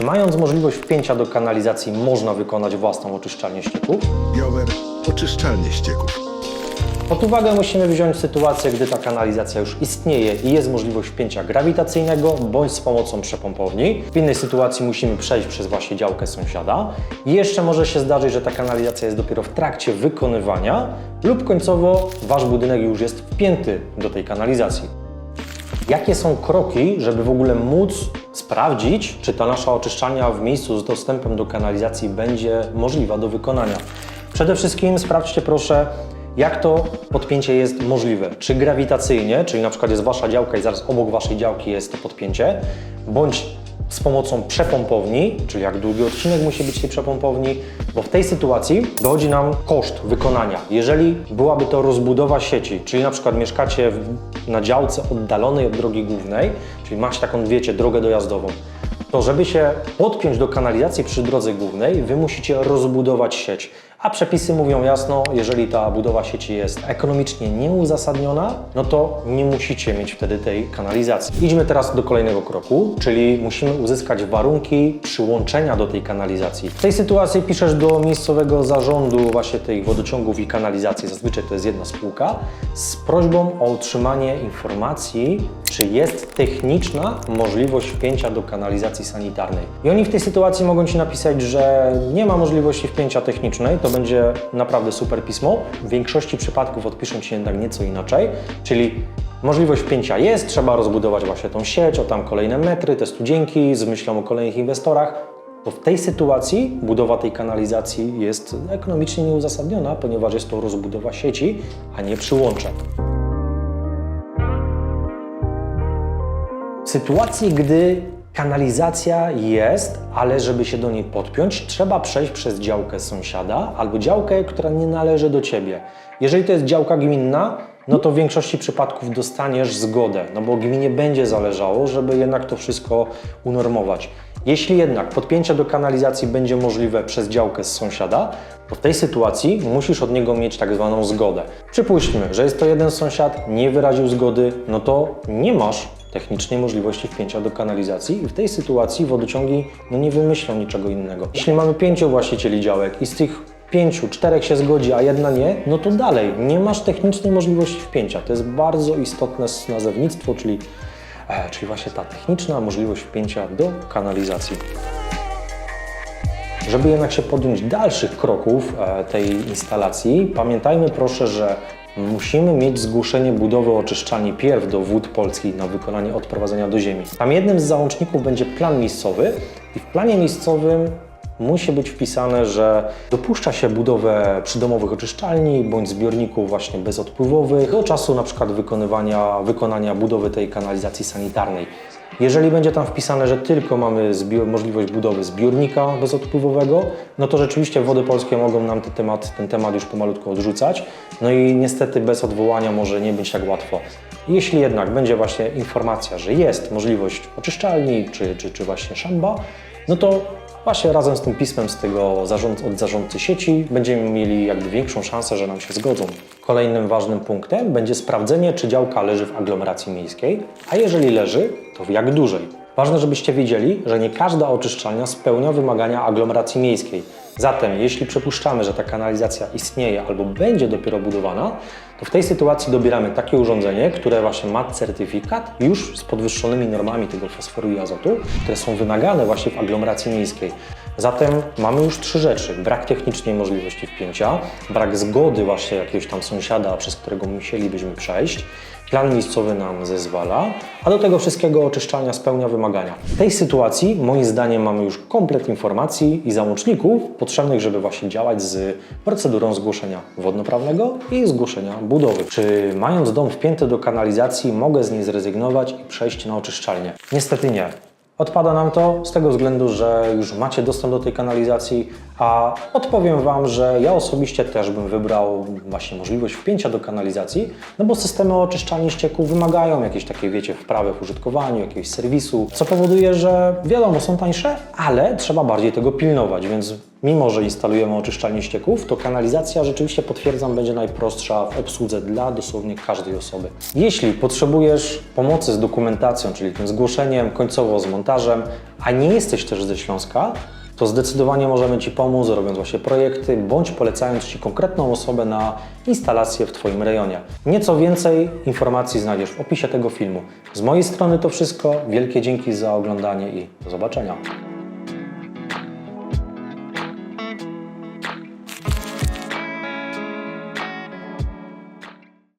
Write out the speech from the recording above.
Czy mając możliwość wpięcia do kanalizacji można wykonać własną oczyszczalnię ścieków? Jower, oczyszczalnie ścieków. Pod uwagę musimy wziąć sytuację, gdy ta kanalizacja już istnieje i jest możliwość wpięcia grawitacyjnego bądź z pomocą przepompowni. W innej sytuacji musimy przejść przez właśnie działkę sąsiada. I jeszcze może się zdarzyć, że ta kanalizacja jest dopiero w trakcie wykonywania lub końcowo Wasz budynek już jest wpięty do tej kanalizacji. Jakie są kroki, żeby w ogóle móc sprawdzić, czy ta nasza oczyszczalnia w miejscu z dostępem do kanalizacji będzie możliwa do wykonania? Przede wszystkim sprawdźcie proszę, jak to podpięcie jest możliwe. Czy grawitacyjnie, czyli na przykład jest Wasza działka i zaraz obok Waszej działki jest to podpięcie, bądź z pomocą przepompowni, czyli jak długi odcinek musi być tej przepompowni, bo w tej sytuacji dochodzi nam koszt wykonania. Jeżeli byłaby to rozbudowa sieci, czyli na przykład mieszkacie na działce oddalonej od drogi głównej, czyli macie taką, wiecie, drogę dojazdową, to żeby się podpiąć do kanalizacji przy drodze głównej, Wy musicie rozbudować sieć. A przepisy mówią jasno, jeżeli ta budowa sieci jest ekonomicznie nieuzasadniona, no to nie musicie mieć wtedy tej kanalizacji. Idźmy teraz do kolejnego kroku, czyli musimy uzyskać warunki przyłączenia do tej kanalizacji. W tej sytuacji piszesz do miejscowego zarządu właśnie tych wodociągów i kanalizacji, zazwyczaj to jest jedna spółka, z prośbą o otrzymanie informacji, czy jest techniczna możliwość wpięcia do kanalizacji sanitarnej. I oni w tej sytuacji mogą Ci napisać, że nie ma możliwości wpięcia technicznej, to będzie naprawdę super pismo. W większości przypadków odpiszą Ci jednak nieco inaczej, czyli możliwość wpięcia jest, trzeba rozbudować właśnie tą sieć, o tam kolejne metry, te studzienki, z myślą o kolejnych inwestorach. To w tej sytuacji budowa tej kanalizacji jest ekonomicznie nieuzasadniona, ponieważ jest to rozbudowa sieci, a nie przyłącze. W sytuacji, gdy kanalizacja jest, ale żeby się do niej podpiąć, trzeba przejść przez działkę sąsiada albo działkę, która nie należy do ciebie. Jeżeli to jest działka gminna, no to w większości przypadków dostaniesz zgodę, no bo gminie będzie zależało, żeby jednak to wszystko unormować. Jeśli jednak podpięcie do kanalizacji będzie możliwe przez działkę z sąsiada, to w tej sytuacji musisz od niego mieć tak zwaną zgodę. Przypuśćmy, że jest to jeden sąsiad, nie wyraził zgody, no to nie masz technicznej możliwości wpięcia do kanalizacji i w tej sytuacji wodociągi no nie wymyślą niczego innego. Jeśli mamy pięciu właścicieli działek i z tych pięciu, czterech się zgodzi, a jedna nie, no to dalej nie masz technicznej możliwości wpięcia. To jest bardzo istotne nazewnictwo, czyli, e, czyli właśnie ta techniczna możliwość wpięcia do kanalizacji. Żeby jednak się podjąć dalszych kroków e, tej instalacji, pamiętajmy proszę, że musimy mieć zgłoszenie budowy oczyszczalni pierw do wód polskich na wykonanie odprowadzenia do ziemi. Tam jednym z załączników będzie plan miejscowy i w planie miejscowym musi być wpisane, że dopuszcza się budowę przydomowych oczyszczalni bądź zbiorników właśnie bezodpływowych do czasu na przykład wykonywania, wykonania budowy tej kanalizacji sanitarnej. Jeżeli będzie tam wpisane, że tylko mamy możliwość budowy zbiornika bezodpływowego, no to rzeczywiście Wody Polskie mogą nam ten temat, ten temat już pomalutku odrzucać. No i niestety bez odwołania może nie być tak łatwo. Jeśli jednak będzie właśnie informacja, że jest możliwość oczyszczalni czy, czy, czy właśnie szamba, no to właśnie razem z tym pismem z tego zarząd, od zarządcy sieci będziemy mieli jakby większą szansę, że nam się zgodzą. Kolejnym ważnym punktem będzie sprawdzenie, czy działka leży w aglomeracji miejskiej, a jeżeli leży, to jak dłużej. Ważne, żebyście wiedzieli, że nie każda oczyszczalnia spełnia wymagania aglomeracji miejskiej. Zatem, jeśli przypuszczamy, że ta kanalizacja istnieje albo będzie dopiero budowana, to w tej sytuacji dobieramy takie urządzenie, które właśnie ma certyfikat już z podwyższonymi normami tego fosforu i azotu, które są wymagane właśnie w aglomeracji miejskiej. Zatem mamy już trzy rzeczy. Brak technicznej możliwości wpięcia, brak zgody właśnie jakiegoś tam sąsiada, przez którego musielibyśmy przejść, Plan miejscowy nam zezwala, a do tego wszystkiego oczyszczalnia spełnia wymagania. W tej sytuacji, moim zdaniem, mamy już komplet informacji i załączników potrzebnych, żeby właśnie działać z procedurą zgłoszenia wodnoprawnego i zgłoszenia budowy. Czy mając dom wpięty do kanalizacji, mogę z niej zrezygnować i przejść na oczyszczalnię? Niestety nie. Odpada nam to z tego względu, że już macie dostęp do tej kanalizacji, a odpowiem Wam, że ja osobiście też bym wybrał właśnie możliwość wpięcia do kanalizacji, no bo systemy oczyszczalni ścieków wymagają jakiejś takiej, wiecie, wprawy w użytkowaniu, jakiegoś serwisu, co powoduje, że wiadomo, są tańsze, ale trzeba bardziej tego pilnować, więc Mimo, że instalujemy oczyszczalnię ścieków, to kanalizacja rzeczywiście potwierdzam będzie najprostsza w obsłudze dla dosłownie każdej osoby. Jeśli potrzebujesz pomocy z dokumentacją, czyli tym zgłoszeniem, końcowo z montażem, a nie jesteś też ze Śląska, to zdecydowanie możemy Ci pomóc, robiąc właśnie projekty, bądź polecając Ci konkretną osobę na instalację w Twoim rejonie. Nieco więcej informacji znajdziesz w opisie tego filmu. Z mojej strony to wszystko. Wielkie dzięki za oglądanie i do zobaczenia.